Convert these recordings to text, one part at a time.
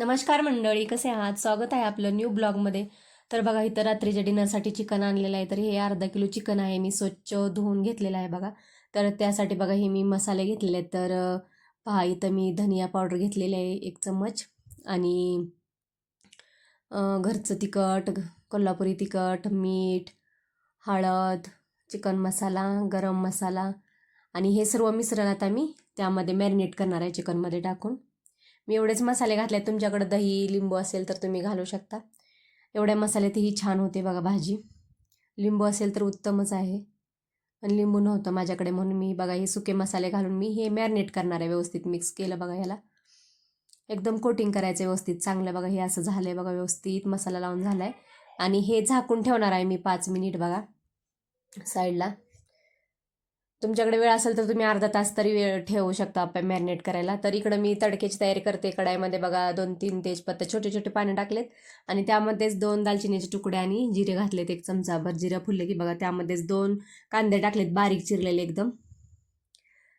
नमस्कार मंडळी कसे आहात? स्वागत आहे आपलं न्यू ब्लॉगमध्ये तर बघा इथं रात्रीच्या डिनरसाठी चिकन आणलेलं आहे. तर हे अर्धा किलो चिकन आहे. मी स्वच्छ धुवून घेतलेलं आहे बघा. तर त्यासाठी बघा हे मी मसाले घेतलेले आहेत. तर पहा इथं मी धनिया पावडर घेतलेली आहे एक चम्मच. आणि घरचं तिखट कोल्हापुरी तिखट मीठ हळद चिकन मसाला गरम मसाला. आणि हे सर्व मिश्रण आता मी त्यामध्ये मॅरिनेट करणार आहे चिकनमध्ये टाकून. मी एवढेच मसाले घातले आहेत. तुमच्याकडं दही लिंबू असेल तर तुम्ही घालू शकता. एवढ्या मसाले तीही छान होते बघा भाजी. लिंबू असेल तर उत्तमच आहे. पण लिंबू नव्हतं माझ्याकडे म्हणून मी बघा हे सुके मसाले घालून मी हे मॅरिनेट करणार आहे व्यवस्थित मिक्स केलं बघा ह्याला. एकदम कोटिंग करायचं व्यवस्थित. चांगलं बघा हे असं झालं आहे बघा व्यवस्थित मसाला लावून झाला आहे आणि हे झाकून ठेवणार आहे मी पाच मिनिट बघा. साईडला तुमच्याकडे वेळ असेल तर तुम्ही अर्धा तास तरी वेळ ठेवू शकता मॅरिनेट करायला. तर इकडं मी तडकेची तयारी करते. कढाईमध्ये बघा दोन तीन तेजपत्ता छोटे छोटे पाणी टाकलेत. आणि त्यामध्येच दोन दालचिनीचे तुकडे आणि जिरे घातलेत एक चमचाभर जिरं फुलले की बघा त्यामध्येच दोन कांदे टाकलेत बारीक चिरलेले एकदम.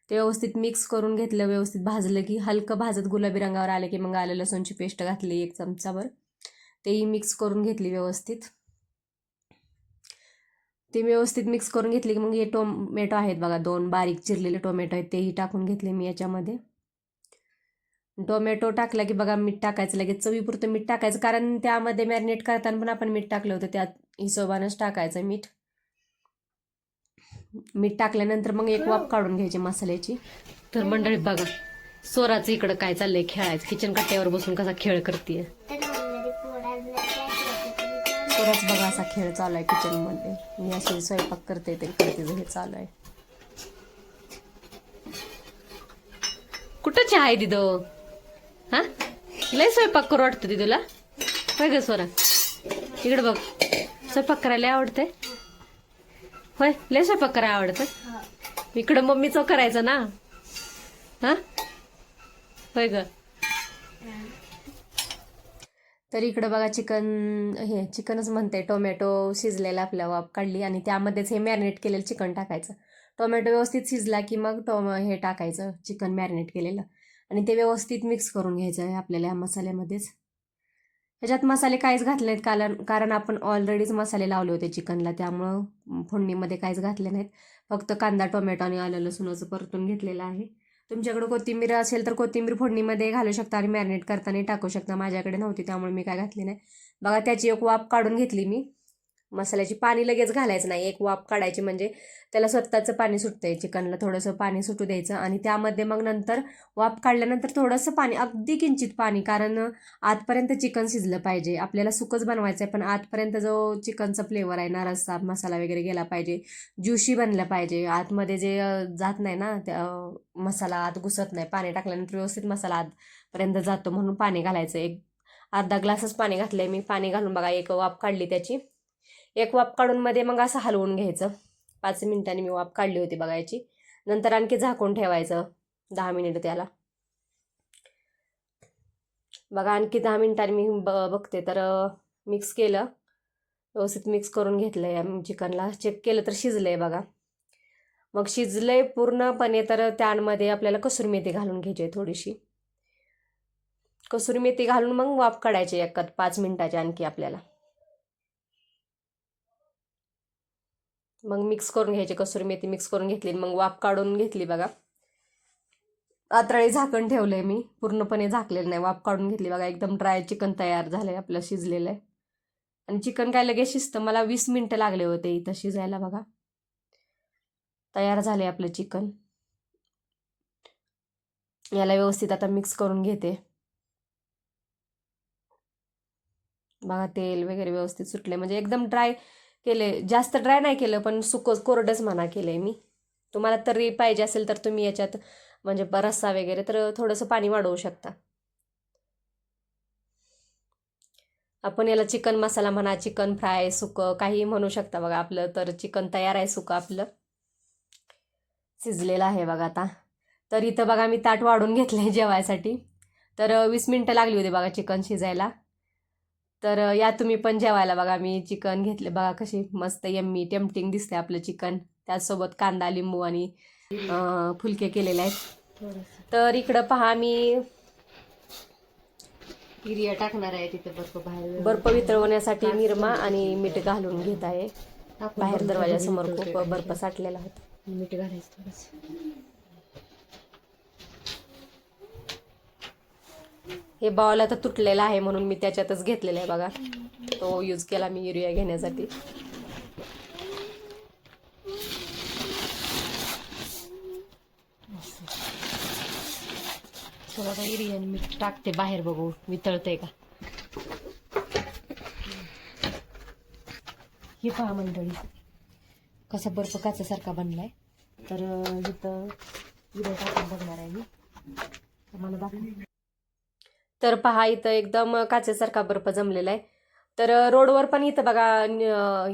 ते व्यवस्थित मिक्स करून घेतलं व्यवस्थित भाजलं की हलकं भाजत गुलाबी रंगावर आले की मग आलं लसूणची पेस्ट घातली एक चमचाभर. तेही मिक्स करून घेतली व्यवस्थित. ते व्यवस्थित मिक्स करून घेतले की मग हे टोमॅटो आहेत बघा दोन बारीक चिरलेले टोमॅटो आहेत तेही टाकून घेतले मी याच्यामध्ये. टोमॅटो टाकला की बघा मीठ टाकायचं लगेच चवीपुरतं मीठ टाकायचं कारण त्यामध्ये मॅरिनेट करताना पण आपण मीठ टाकलं होतं त्या हिशोबानंच टाकायचं मीठ. मीठ टाकल्यानंतर मग एक वाफ काढून घ्यायची मसाल्याची. तर मंडळी बघा सोराचं इकडं काय चाललंय खेळायचं किचन कट्ट्यावर बसून कसा खेळ करते असा खेळ चालू आहे किचनमध्ये मी अशी स्वयंपाक करते तरी करते हे चालू आहे. कुठं चहा आहे दिदो? हा? लय स्वयंपाक करू वाटतं ती तुला? होय ग सोरा इकडे बघ. स्वयंपाक करायला आवडते होय लय स्वयंपाक करायला आवडतं? इकडं मम्मीचं करायचं ना? हा? होय ग. तर इकडं बघा चिकन हे चिकनच म्हणते टोमॅटो शिजलेला आपल्या वाफ काढली आणि त्यामध्येच हे मॅरिनेट केलेलं चिकन टाकायचं. टोमॅटो व्यवस्थित शिजला की मग टोम हे टाकायचं चिकन मॅरिनेट केलेलं. आणि ते व्यवस्थित मिक्स करून घ्यायचं आहे आपल्याला या मसाल्यामध्येच. ह्याच्यात मसाले काहीच घातले नाहीत कारण कारण आपण ऑलरेडीच मसाले लावले होते चिकनला त्यामुळं फोडणीमध्ये काहीच घातले नाहीत. फक्त कांदा टोमॅटो आणि आलं लसूणचं परतून घेतलेलं आहे. तुमच्याकडे कोथिंबीर असेल तर कोथिंबीर फोडणीमध्ये घालू शकता आणि मॅरिनेट करताना टाकू शकता. माझ्याकडे नव्हती त्यामुळे मी काय घातली नाही. बघा त्याची एक वाफ काढून घेतली मी. मसाल्याची पाणी लगेच घालायचं नाही. एक वाफ काढायची म्हणजे त्याला स्वतःचं पाणी सुटतंय. चिकनला थोडंसं पाणी सुटू द्यायचं आणि त्यामध्ये मग नंतर वाफ काढल्यानंतर थोडंसं पाणी अगदी किंचित पाणी कारण आतपर्यंत चिकन शिजलं पाहिजे. आपल्याला सुकच बनवायचं आहे पण आतपर्यंत जो चिकनचा फ्लेवर आहे ना रस्सा मसाला वगैरे गेला पाहिजे. ज्युशी बनलं पाहिजे. आतमध्ये जे जात नाही ना त्या मसाला आत घुसत नाही. पाणी टाकल्यानंतर व्यवस्थित मसाला आतपर्यंत जातो म्हणून पाणी घालायचं. एक अर्धा ग्लासच पाणी घातलंय. मी पाणी घालून बघा एक वाफ काढली त्याची. एक वाफ काढून मध्ये मग असं हलवून घ्यायचं. पाच मिनिटांनी मी वाफ काढली होती बघायची. नंतर आणखी झाकून ठेवायचं दहा मिनिट त्याला. बघा आणखी दहा मिनिटांनी मी ब बघते. तर मिक्स केलं. व्यवस्थित मिक्स करून घेतलं आहे चिकनला चेक केलं तर शिजलं आहे बघा. मग शिजलं आहे पूर्णपणे तर त्यामध्ये आपल्याला कसुरी मेथी घालून घ्यायची आहे थोडीशी. कसुरी मेथी घालून मग वाफ काढायची एकात पाच मिनिटाची आणखी आपल्याला. मग मिक्स करून घ्यायची कसुरी मेथी मिक्स करून घेतली मग वाफ काढून घेतली बघा. आत्राळी झाकण ठेवलंय मी पूर्णपणे झाकलेलं नाही वाफ काढून घेतली बघा. एकदम ड्राय चिकन तयार झालं आहे आपलं शिजलेलं. आहे आणि चिकन काय लगेच शिजतं? मला वीस मिनटं लागले होते इथं शिजायला बघा. तयार झाले आपलं चिकन याला व्यवस्थित आता मिक्स करून घेते. बघा तेल वगैरे व्यवस्थित सुटले म्हणजे एकदम ड्राय केले. जास्त ड्राय नाही केलं पण सुक कोरडंच म्हणा केलं आहे मी. तुम्हाला तरी पाहिजे असेल तर तुम्ही याच्यात म्हणजे रस्सा वगैरे तर थोडंसं पाणी वाढवू शकता. आपण याला चिकन मसाला म्हणा चिकन फ्राय सुकं काही म्हणू शकता बघा आपलं. तर चिकन तयार आहे सुकं आपलं. शिजलेलं आहे बघा आता. तर इथं बघा मी ताट वाढून घेतलं आहे जेवायसाठी. तर वीस मिनटं लागली होती बघा चिकन शिजायला. तर या तुम्ही पण जेवायला बघा. मी चिकन घेतले बघा कशी मस्त यम्मी टेम्पटिंग दिसते आपलं चिकन. त्याचसोबत कांदा लिंबू आणि फुलके केलेले आहेत. तर इकडं पहा मी युरिया टाकणार आहे तिथे बर्फ बाहेर बर्फ वितळवण्यासाठी निरमा आणि मीठ घालून घेत आहे. बाहेर दरवाजासमोर खूप बर्फ साठलेला होता. मीठ घालायचं हे बावला तर तुटलेला आहे म्हणून मी त्याच्यातच घेतलेला आहे बघा. तो यूज केला मी युरिया घेण्यासाठी. थोडं युरिया मी टाकते बाहेर बघू वितळते का? हे पहा मंडळी कसा बर्फ काचासारखा बनलाय. तर इथं युरिया टाकून बघणार आहे मी. मला दाखव तर पहा इथं एकदम काचेसारखा बर्फ जमलेला आहे. तर रोडवर पण इथं बघा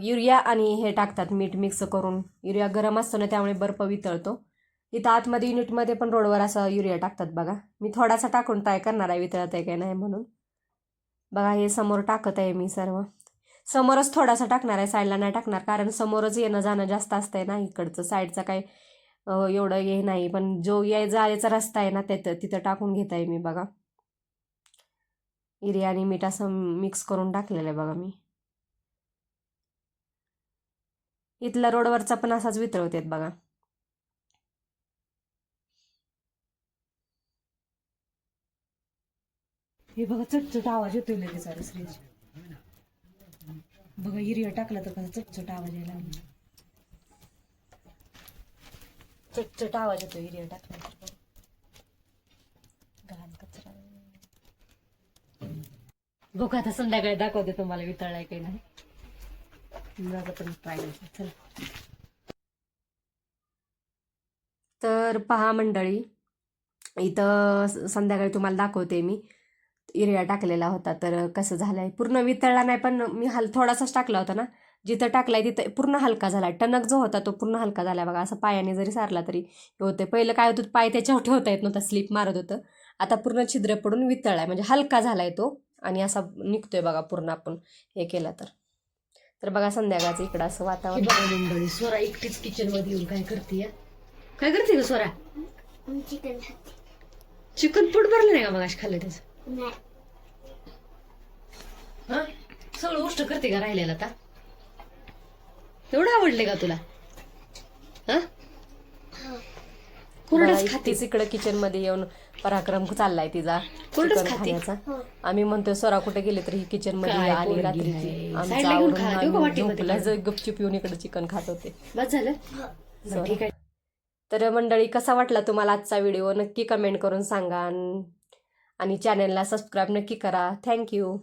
युरिया आणि हे टाकतात मीठ मिक्स करून. युरिया गरम असतो ना त्यामुळे बर्फ वितळतो. इथं आतमध्ये युनिटमध्ये पण रोडवर असं युरिया टाकतात बघा. मी थोडासा टाकून ट्राय करणार आहे वितळत आहे काय नाही म्हणून. बघा हे समोर टाकत आहे मी सर्व. समोरच थोडासा टाकणार आहे साईडला नाही टाकणार कारण समोरच येणं जाणं जास्त असतंय ना इकडचं साईडचं काही एवढं हे नाही. पण जो या जायचा रस्ता आहे ना त्यात तिथं टाकून घेत आहे मी बघा. युरिया आणि मीठ असं मिक्स करून टाकलेलं आहे बघा मी. इथला रोडवरचा पण असाच वितळवतेत बघा. हे बघा चटचट आवाज येतोय लगेच अरे फ्रीज बघा युरिया टाकला तर कसा चटचट आवाज यायला चटचट आवाज येतो युरिया टाकला तर बघा. घाण कचरा बघू आता संध्याकाळी दाखवते तुम्हाला वितळलाय काही नाही. पण ट्राय चला. तर पहा मंडळी इथं स- संध्याकाळी तुम्हाला दाखवते मी. युरिया टाकलेला होता तर कसं झालंय? पूर्ण वितळला नाही पण मी हल थोडासाच टाकला होता ना. जिथं टाकलाय तिथं पूर्ण हलका झाला. टणक जो होता तो पूर्ण हलका झाला. बघा असं पायाने जरी सारला तरी हे होते पहिलं काय होतं पाय त्याच्यावर ठेवता येत नव्हता स्लिप मारत होतं. आता पूर्ण छिद्र पडून वितळलाय. म्हणजे हलका झालाय तो. आणि असा निघतोय बघा पूर्ण आपण हे केलं तर. तर बघा संध्याकाळचं इकडं असं वातावरण. बघा मंडळी स्वरा एकटीच किचनमध्ये येऊन काय करते काय करते ग स्वरा चिकन खाते चिकन पोट भरलं नाही का मग खाल्लं त्याचं? नाही. हा? सगळं गोष्ट करते का राहिलेला आता? एवढं आवडले का तुला? हा? कोरडच खाते. तीच इकडे किचनमध्ये येऊन पराक्रम चाललाय तिचा. कोरडंच? खाण्याचा. आम्ही म्हणतोय स्वरा कुठे गेले तर ही किचनमध्ये आली रात्रीची. आमचं गपचूप येऊन इकडे चिकन खात होते. बस झालं. ठीक आहे. तर मंडळी कसा वाटला तुम्हाला आजचा व्हिडिओ? नक्की कमेंट करून सांगा. आणि चॅनलला सबस्क्राईब नक्की करा. थँक्यू